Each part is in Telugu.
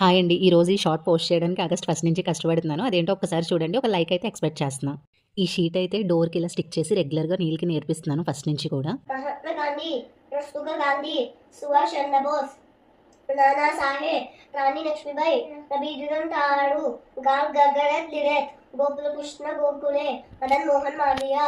హాయ్ అండి. ఈరోజు ఈ షార్ట్ పోస్ట్ చేయడానికి ఆగస్ట్ ఫస్ట్ నుంచి కష్టపడుతున్నాను. అదేంటో ఒకసారి చూడండి. ఒక లైక్ అయితే ఎక్స్పెక్ట్ చేస్తున్నాను ఈ షీట్ అయితే డోర్కి ఇలా స్టిక్ చేసి రెగ్యులర్గా నీళ్ళకి నేర్పిస్తున్నాను ఫస్ట్ నుంచి కూడా. మహాత్మా గాంధీ సుభాష్ చంద్రబోస్ మదన్ మోహన్ మాలియా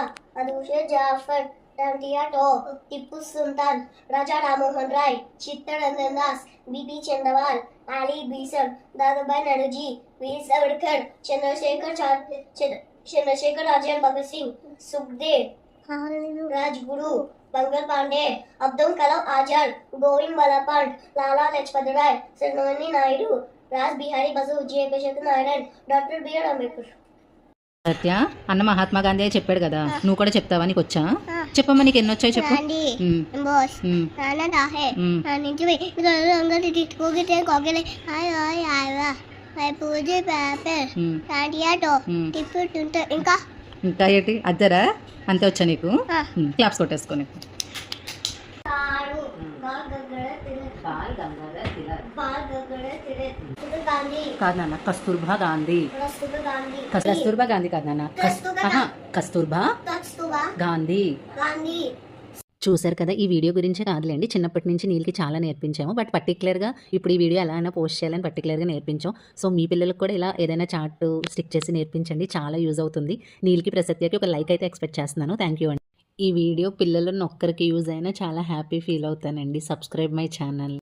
జాఫర్ डांडिया टॉप टिप्पू सुल्तान राजा रामोहन राय चित्तरंजन दास बीपी चंद्रवाल आली बिलसर दादाबाई नरोजी वीर सावरकर चंद्रशेखर चंद्रशेखर राजा भगत सिंह सुखदेव राजगुरु बंगल Pandey Abdul Kalam Azad Govind बलापंड Lala Lajpat Rai Sarojini Naidu Raj Bihari Basu Jaikishan Narayan doctor B R Ambedkar సత్య అన్న మహాత్మా గాంధీ చెప్పాడు కదా. నువ్వు కూడా చెప్తావా నీకు వచ్చా? చెప్పమ్మా నీకు ఎన్ని వచ్చాయి చెప్పు. ఇంకా ఇంకా? ఏంటి? అద్దరా? అంతే వచ్చా నీకు? క్లాప్స్ కొట్టేసుకో నీకు. కాదు నాన్న కస్తూర్బా గాంధీ కస్తూర్బా గాంధీ కాదు నాన్న కస్తూర్బా గాంధీ గాంధీ చూసారు కదా ఈ వీడియో గురించే కాదులేండి. చిన్నప్పటి నుంచి నీళ్ళకి చాలా నేర్పించాము. బట్ పర్టికులర్గా ఇప్పుడు ఈ వీడియో ఎలా అయినా పోస్ట్ చేయాలని పర్టికులర్గా నేర్పించాం. సో మీ పిల్లలకు కూడా ఇలా ఏదైనా చార్ట్ స్టిక్ చేసి నేర్పించండి. చాలా యూజ్ అవుతుంది. నీళ్ళకి ప్రసక్తికి ఒక లైక్ అయితే ఎక్స్పెక్ట్ చేస్తున్నాను. థ్యాంక్ యూ అండి. ఈ వీడియో పిల్లలను ఒక్కరికి యూజ్ అయినా చాలా హ్యాపీ ఫీల్ అవుతానండి. Subscribe my channel.